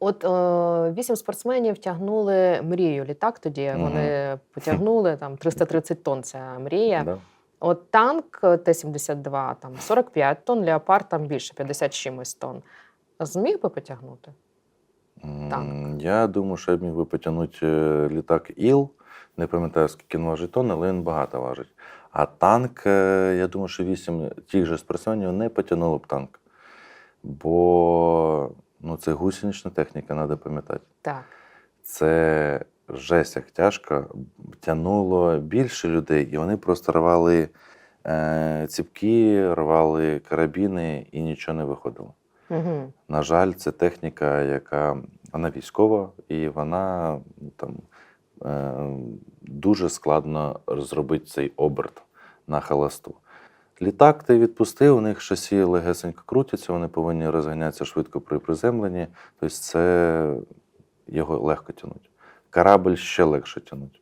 От е, вісім спортсменів тягнули мрію літак тоді. Мгм. Вони потягнули там 330 тонн. Ця мрія. Да. От танк е, Т-72, там 45 тонн, леопард там більше 50 чимось тонн. Зміг би потягнути? Так. М, Я думаю, що я міг би потягнути е, літак Іл. Не пам'ятаю, скільки він важить тонн, але він багато важить. А танк, я думаю, що вісім тих же спортсменів не потягнуло б танк. Бо ну, це гусенична техніка, треба пам'ятати. Так. Це жесть як тяжко. Тянуло більше людей, і вони просто рвали е, ціпки, рвали карабіни і нічого не виходило. Угу. На жаль, це техніка, яка вона військова, і вона там е, дуже складно зробити цей оберт на холосту. Літак ти відпустив, у них шасі легесенько крутяться, вони повинні розганятися швидко при приземленні. Тобто це його легко тянуть. Корабль ще легше тягнути.